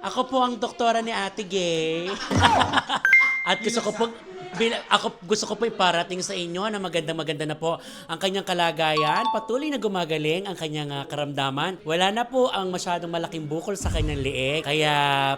Ako po ang doktora ni Ate Gay. At gusto ko po bil- ako gusto ko po iparating sa inyo na maganda maganda na po ang kanyang kalagayan. Patuloy na gumagaling ang kanyang ah, karamdaman. Wala na po ang masyadong malaking bukol sa kanyang liig. Kaya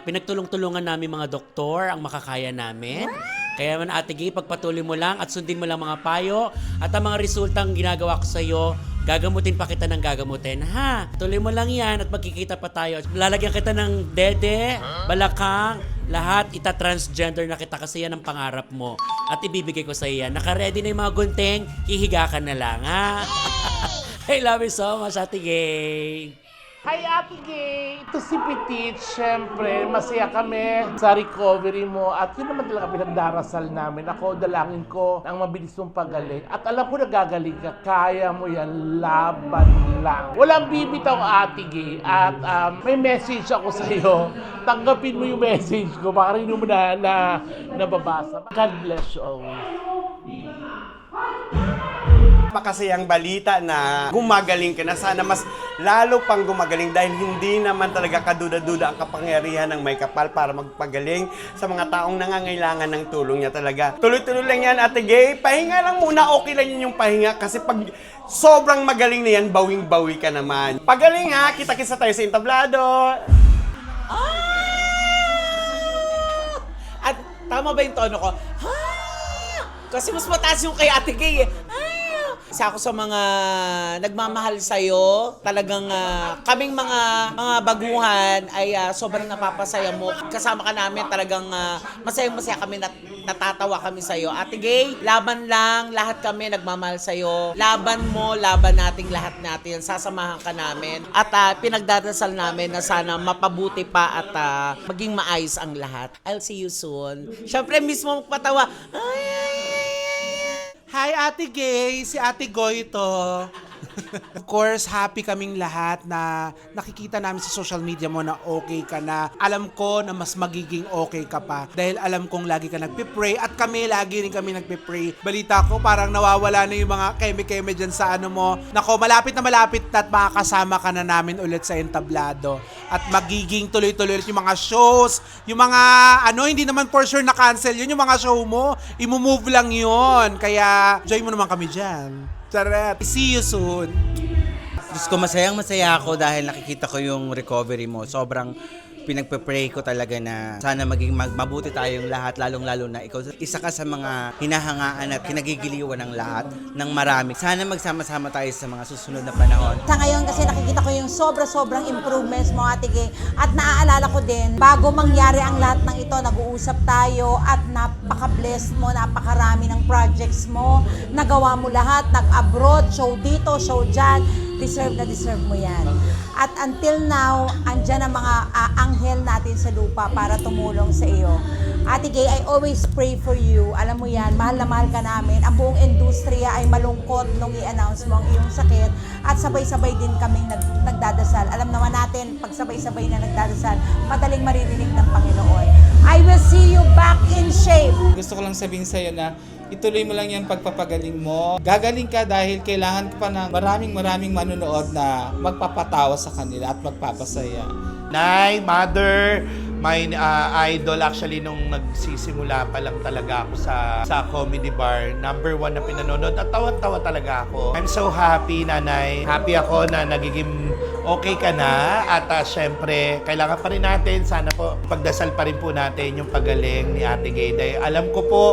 pinagtulong-tulungan namin mga doktor ang makakaya namin. Kaya man Ate Gay, pagpatuloy mo lang at sundin mo lang mga payo at ang mga resultang ginagawa ko sa iyo Gagamutin pa kita ng gagamutin, ha? Tuloy mo lang yan at magkikita pa tayo. Lalagyan kita ng dede, balakang, lahat ita-transgender na kita kasi yan ang pangarap mo. At ibibigay ko sa iyo yan. Naka-ready na yung mga gunting, hihiga ka na lang, ha? I love you so much, Ate Gay. Hi Ate Gay! Ito si Petit. Siyempre, masaya kami sa recovery mo. At yun naman talaga pinagdarasal namin. Ako, dalangin ko ng mabilis mong pagaling. At alam ko na gagaling ka. Kaya mo yan. Laban lang. Walang bibitaw Ate Gay. At um, may message ako sa iyo. Tanggapin mo yung message ko. Baka rin mo na, na nababasa. God bless you always. Makasayang balita na gumagaling ka na. Sana mas lalo pang gumagaling dahil hindi naman talaga kaduda-duda ang kapangyarihan ng may kapal para magpagaling sa mga taong nangangailangan ng tulong niya talaga. Tuloy-tuloy lang yan, Ate Gay. Pahinga lang muna. Okay lang yun yung pahinga kasi pag sobrang magaling na yan, bawing-bawi ka naman. Pagaling ha! Kita-kisa tayo sa entablado. At tama ba yung tono ko? Ha! Kasi mas mataas yung kay Ate Gay eh. Ah! Isa ako sa mga nagmamahal sa'yo. Talagang ah, kaming mga mga baguhan ay ah, sobrang napapasaya mo. Kasama ka namin talagang ah, masayang-masaya kami nat natatawa kami sa'yo. Ate Gay, laban lang. Lahat kami nagmamahal sa'yo. Laban mo, laban nating lahat natin. Sasamahan ka namin. At ah, pinagdadasal namin na sana mapabuti pa at ah, maging maayos ang lahat. I'll see you soon. Siyempre, mismo magpatawa. Ay, ay. Hi Ate Gay, si Ate Goy ito. Of course, happy kaming lahat na nakikita namin sa social media mo na okay ka na. Alam ko na mas magiging okay ka pa dahil alam kong lagi ka nagpe-pray at kami lagi rin kami nagpe-pray. Balita ko parang nawawala na yung mga keme-keme dyan sa ano mo. Nako, malapit na malapit na at makakasama ka na namin ulit sa entablado. At magiging tuloy-tuloy yung mga shows, yung mga ano, hindi naman for sure na cancel yun, yung mga show mo, imumove lang yun. Kaya, join mo naman kami dyan. Charet! See you soon! Diyos ko, masayang masaya ako dahil nakikita ko yung recovery mo. Sobrang pinagpe-pray ko talaga na sana maging mag- mabuti tayong lahat, lalong-lalo na ikaw. Isa ka sa mga hinahangaan at kinagigiliwan ng lahat, ng marami. Sana magsama-sama tayo sa mga susunod na panahon. Sa ngayon kasi nakikita ko yung sobra-sobrang improvements mo Ate Gay. At naaalala ko din, bago mangyari ang lahat ng ito, nag-uusap tayo at napaka-blessed mo, napakarami ng projects mo. Nagawa mo lahat, nag-abroad, show dito, show dyan. Deserve na deserve mo yan. At until now, andyan ang mga ah, anghel natin sa lupa para tumulong sa iyo. Ate Gay, I always pray for you. Alam mo yan, mahal na mahal ka namin. Ang buong industriya ay malungkot nung i-announce mo ang iyong sakit. At sabay-sabay din kaming nag, nagdadasal. Alam naman natin, pag sabay-sabay na nagdadasal, madaling maririnig ng Panginoon. I will see you back in shape. Gusto ko lang sabihin sa'yo na ituloy mo lang yan pagpapagaling mo. Gagaling ka dahil kailangan ka pa ng maraming maraming manonood na magpapatawa sa kanila at magpapasaya. Nay, mother, my uh, idol actually nung nagsisimula pa lang talaga ako sa sa comedy bar. Number one na pinanonood at tawan-tawa talaga ako. I'm so happy, nanay. Happy ako na nagiging okay ka na at uh, syempre, kailangan pa rin natin, sana po pagdasal pa rin po natin yung pagaling ni Ate Gay. Dahil alam ko po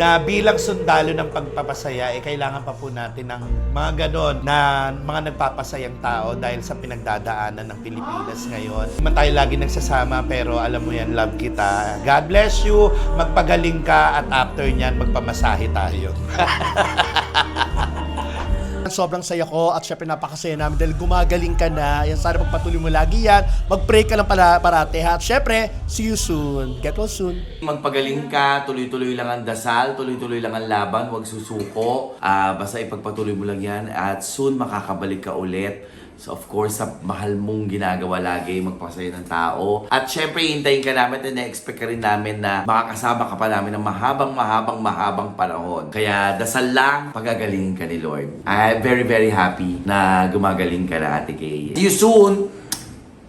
na bilang sundalo ng pagpapasaya, eh, kailangan pa po natin ng mga ganon na mga nagpapasayang tao dahil sa pinagdadaanan ng Pilipinas ngayon. Man tayo lagi nagsasama pero alam mo yan, love kita. God bless you, magpagaling ka at after nyan, magpamasahe tayo. Sobrang saya ko at syempre napakasaya namin dahil gumagaling ka na. Yan, sana magpatuloy mo lagi yan. Mag-pray ka lang para parate ha. At syempre, see you soon. Get well soon. Magpagaling ka, tuloy-tuloy lang ang dasal, tuloy-tuloy lang ang laban, huwag susuko. Ah, basta ipagpatuloy mo lang yan at soon makakabalik ka ulit. So of course, sa mahal mong ginagawa lagi, magpasaya ng tao. At syempre, hintayin ka namin at na-expect ka rin namin na makakasama ka pa namin ng mahabang, mahabang, mahabang panahon. Kaya dasal lang, pagagalingin ka ni Lord. I'm very, very happy na gumagaling ka na, Ate Kay. See you soon!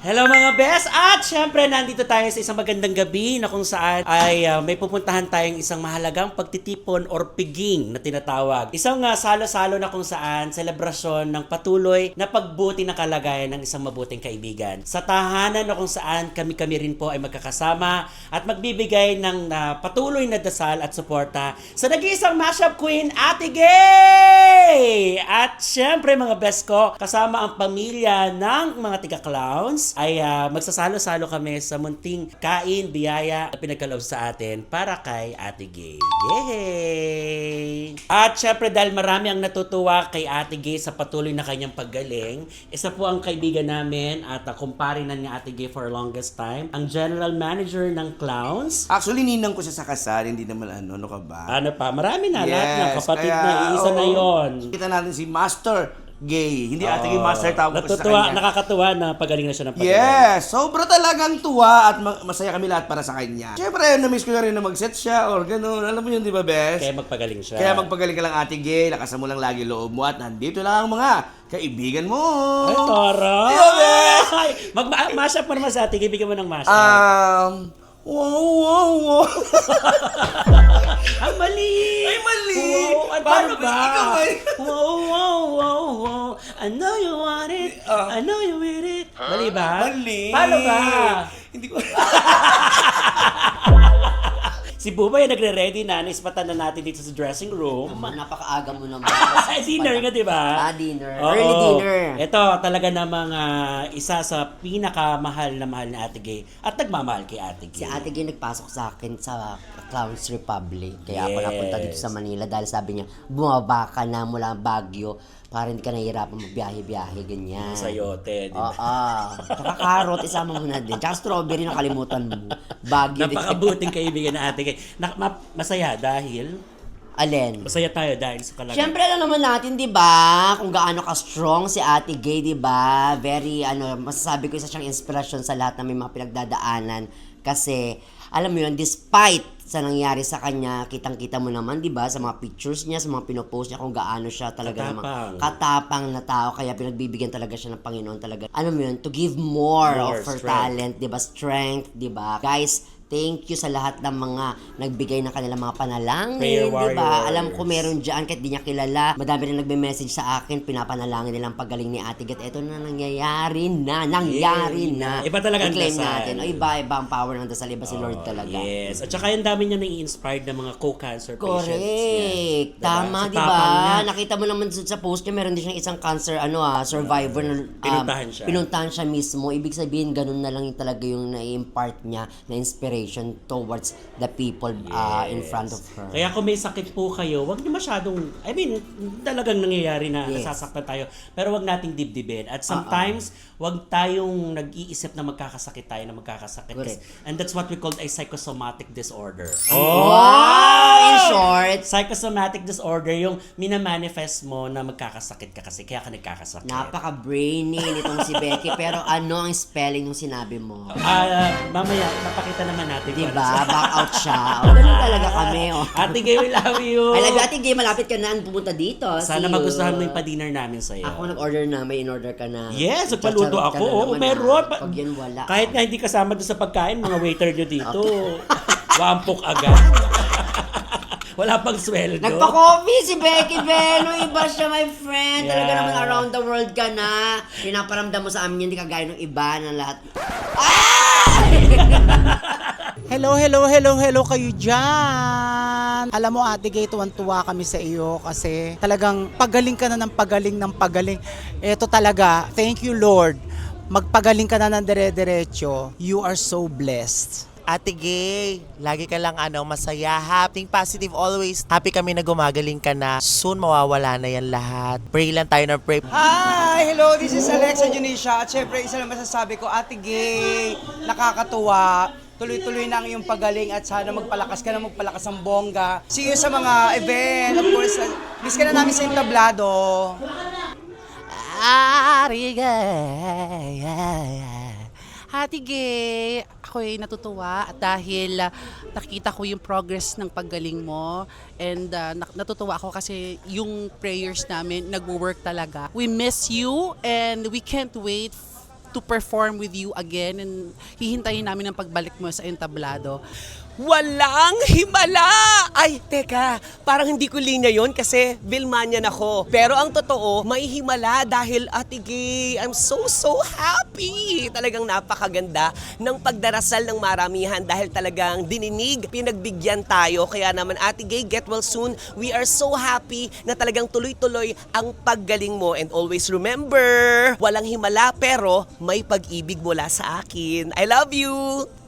Hello mga best! At syempre, nandito tayo sa isang magandang gabi na kung saan ay ah, may pupuntahan tayong isang mahalagang pagtitipon or piging na tinatawag. Isang ah, salo-salo na kung saan selebrasyon ng patuloy na pagbuti ng kalagayan ng isang mabuting kaibigan. Sa tahanan na kung saan kami-kami rin po ay magkakasama at magbibigay ng ah, patuloy na dasal at suporta sa nag-iisang mashup queen, Ate Gay! At syempre mga best ko, kasama ang pamilya ng mga tiga-clowns, ay ah, magsasalo-salo kami sa munting kain, biyaya na pinagkaloob sa atin para kay Ate Gay. Yay! At syempre dahil marami ang natutuwa kay Ate Gay sa patuloy na kanyang paggaling, isa po ang kaibigan namin at uh, kumpare na ni Ate Gay for longest time, ang general manager ng clowns, Actually, ninang ko siya sa kasal, hindi naman ano, ano ka ba? ano pa, marami na, lahat ng Yes, kapatid kaya, na, isa na oo. yon. Kita natin si Master Gay. Hindi ate Gay Master tawag ko sa Natutuwa, kanya. nakakatuwa na pagaling na siya ng pagaling. Yes! Sobra talagang tuwa at ma- masaya kami lahat para sa kanya. Siyempre, na-miss ko na rin na mag-set siya or gano'n. Alam mo yun, di ba, Bes? Kaya magpagaling siya. Kaya magpagaling ka lang, Ate Gay. Lakasan mo lang lagi loob mo at nandito lang ang mga kaibigan mo. Ay, tara! Di ba, Bes? Ay, mag mashup mo naman sa atin, ibigyan mo ng mashup. Um, wow, wow, wow. Ang mali! Ay, mali! Wow, ay, Paano ba? ba? Ikaw ay- Wow, wow, wow, wow. I know you want it. I know you with it. Mali ba? Mali. Paano ba? Hindi ko... Si Bubay nagre-ready na, naispatan na natin dito sa dressing room. Napakaaga mo naman. dinner nga, di ba? Ah, dinner. Oo. Early dinner. Ito, talaga namang ah, isa sa pinakamahal na mahal ni Ate Gay at nagmamahal kay Ate Si Gay. Ate Gay nagpasok sa akin sa Clowns Republic. Kaya ako napunta dito Yes. sa Manila dahil sabi niya, bumaba ka na mula Baguio para hindi ka nahihirapan magbiyahe-biyahe, ganyan. Sayote, di ba? Oo. Tsaka carrot, isama mo na din. Tsaka strawberry, nakalimutan mo. Baguio din. Napakabuting kaibigan na Ate Gay. Na, ma- masaya dahil Alin? masaya tayo dahil sa kalagayan. Siyempre, alam naman natin, di ba, kung gaano ka-strong si Ate Gay, di ba? Very, ano, masasabi ko isa siyang inspirasyon sa lahat na may mga pinagdadaanan. Kasi, alam mo yun, despite sa nangyari sa kanya, kitang-kita mo naman, di ba, sa mga pictures niya, sa mga pinopost niya, kung gaano siya talaga Katapang. namang katapang na tao. Kaya pinagbibigyan talaga siya ng Panginoon talaga. Alam mo yun, to give more, More of her strength. talent, di ba? Strength, di ba? Guys, thank you sa lahat ng mga nagbigay ng kanilang mga panalangin, di ba? Alam ko meron dyan kahit di niya kilala. Madami rin nagbe-message sa akin, pinapanalangin nilang paggaling ni Ate Gat. Eto na nangyayari na, nangyari Yay, na. Iba talaga ang dasal. natin. O iba, iba ang power ng dasal. Iba si Lord talaga. Yes. At saka yung dami niya nai-inspired ng mga co-cancer patients. Correct. niya. Tama, Sa di ba? Nakita mo naman sa post niya, meron din siyang isang cancer, ano ah, survivor na um, Pinuntahan siya. pinuntahan siya mismo. Ibig sabihin, ganun na lang yung talaga yung na-impart niya na inspiration towards the people uh, in front of her. Kaya kung may sakit po kayo, wag niyo masyadong, I mean, talagang nangyayari na Yes. nasasaktan tayo. Pero wag nating dibdibin. At sometimes, wag tayong nag-iisip na magkakasakit tayo na magkakasakit. Correct. And that's what we call a psychosomatic disorder. Wow! In short, Psychosomatic disorder, yung minamanifest mo na magkakasakit ka kasi, kaya ka nagkakasakit. napaka-brainy nitong si Becky. Pero ano ang spelling ng sinabi mo? Ah, mamaya, napakita naman natin. Diba? ano- Back out siya. O, ganun talaga kami. Oh. Ate Gay, we love you. I love you, Ate Gay. Malapit ka na pumunta dito. Sana you. magustuhan mo yung pa-dinner namin sa'yo. Ako nag-order na. May in-order ka na. Yes, nagpaluto Chacharot ka ako. na Oo, naman, meron. ah. Pag yan wala. Kahit nga hindi kasama doon sa pagkain, mga waiter nyo dito. Wampok agad. Wala pang sweldo. Nagpa-coffee si Becky Beno. Iba siya, my friend. Talaga Yeah. naman around the world ka na. Pinaparamdam mo sa amin, hindi kagaya ng iba na lahat. Hello, hello, hello, hello kayo dyan! Alam mo, Ate Gay, tuwan-tuwa kami sa iyo kasi talagang pagaling ka na ng pagaling ng pagaling. Ito talaga, thank you Lord. Magpagaling ka na ng dire-diretso. You are so blessed. Ate Gay, lagi ka lang ano, masaya, happy, positive always. Happy kami na gumagaling ka na. Soon mawawala na yan lahat. Pray lang tayo ng pray. Hi! Hello, this is Alexa Junisha. At syempre, isa lang masasabi ko, Ate Gay, nakakatuwa. Tuloy-tuloy na ang iyong pagaling at sana magpalakas ka na magpalakas ang bongga. See you sa mga event. Of course, uh, miss ka na namin sa entablado. Ate Gay, Ate Gay, ako'y natutuwa at dahil ah, nakita ko yung progress ng paggaling mo and nak- natutuwa ako kasi yung prayers namin nagwo-work talaga. We miss you and we can't wait to perform with you again and hihintayin namin ang pagbalik mo sa entablado. Walang himala! Ay, teka, parang hindi ko linya yon kasi Vilmanian ako. Pero ang totoo, may himala dahil Ate Gay, I'm so, so happy! Talagang napakaganda ng pagdarasal ng maramihan dahil talagang dininig, pinagbigyan tayo. Kaya naman Ate Gay, get well soon. We are so happy na talagang tuloy-tuloy ang paggaling mo. And always remember, walang himala pero may pag-ibig mula sa akin. I love you!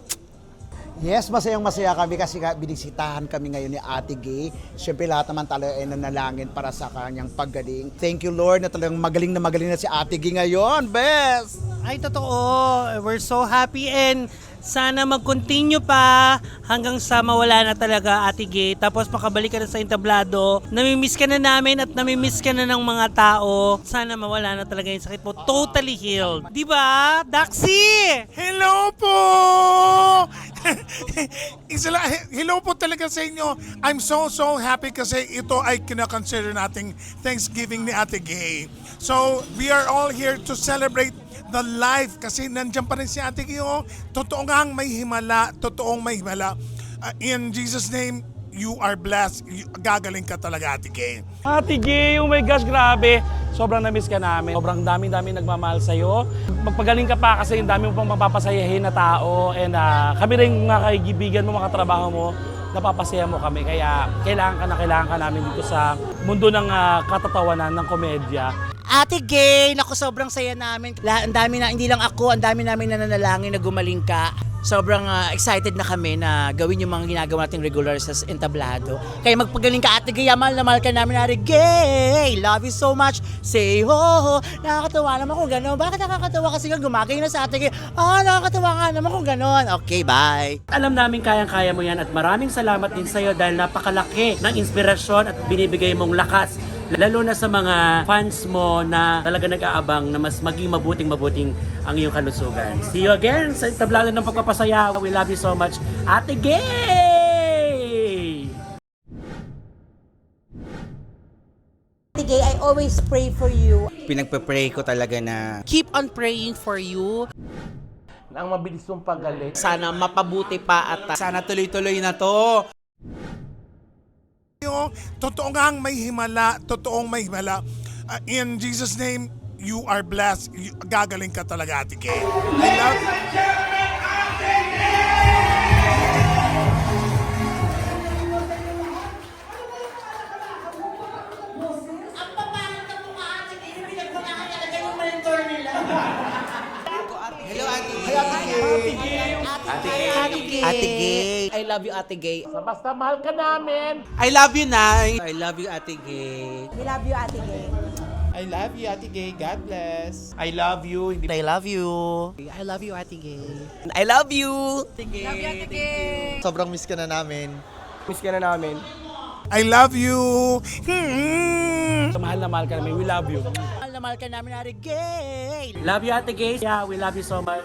Yes, masayang masaya kami kasi binisitahan kami ngayon ni Ate Gay. Siyempre lahat naman tayo ay nanalangin para sa kanyang paggaling. Thank you Lord na talagang magaling na magaling na si Ate Gay ngayon. Best! Ay, totoo. We're so happy and sana mag-continue pa hanggang sa mawala na talaga Ate Gay. Tapos makabalik ka na sa entablado. Namimiss ka na namin at namimiss ka na ng mga tao. Sana mawala na talaga yung sakit mo. Totally healed. Di ba? Daxi! Hello po! He- hello po talaga sa inyo. I'm so, so happy kasi ito ay kinakonsider nating Thanksgiving ni Ate Gay. So, we are all here to celebrate the life kasi nandyan pa rin si Ate Gay. Oh. Totoo nga may himala. Totoong may himala. Uh, in Jesus' name, you are blessed. You- Gagaling ka talaga, Ate Gay. Ate Gay, oh my gosh, grabe. Sobrang na-miss ka namin. Sobrang dami-dami nagmamahal sa'yo. Magpagaling ka pa kasi yung dami mo pang mapapasayahin na tao. And ah, kami rin mga kaibigan mo, mga trabaho mo, napapasaya mo kami. Kaya kailangan ka na kailangan ka namin dito sa mundo ng ah, katatawanan, ng komedya. Ate Gay, naku sobrang saya namin. La, ang dami na, hindi lang ako, ang dami namin na nanalangin na gumaling ka. Sobrang ah, excited na kami na gawin yung mga ginagawa nating regular sa entablado. Kaya magpagaling ka Ate Gay, mahal na mahal ka namin Ate Gay. Love you so much. Say ho ho. Nakakatawa naman kung gano'n. Bakit nakakatawa kasi nga gumagay na sa Ate Gay? Ah, nakakatawa nga naman kung gano'n. Okay, bye. Alam namin kayang-kaya mo yan at maraming salamat din sa'yo dahil napakalaki ng inspirasyon at binibigay mong lakas lalo na sa mga fans mo na talaga nag-aabang na mas maging mabuting mabuting ang iyong kalusugan. See you again sa tablado ng pagpapasaya. We love you so much. Ate Gay! Ate Gay, I always pray for you. Pinagpe-pray ko talaga na Keep on praying for you. ang mabilis mong pagaling. Sana mapabuti pa at Sana tuloy-tuloy na to. Totoo nga may himala. Totoong may himala. Uh, in Jesus' name, you are blessed. You- Gagaling ka talaga, Ate Gay. I love Hello, Ate Gay. Ate Gay. Ate Gay. I love you, Ate Gay. Basta mahal ka namin. I love you, Nay. I love you, Ate Gay. We love you, Ate Gay. I love you, Ate Gay. God bless. I love you. Hindi I love you. I love you, Ate Gay. I love you! Sobrang miss ka na namin. Miss ka na namin. I love you. Hmm. Mahal na mahal ka namin. We love you. Mahal na mahal ka namin Ate Gay. Love you, Ate Gay. Yeah, we love you so much.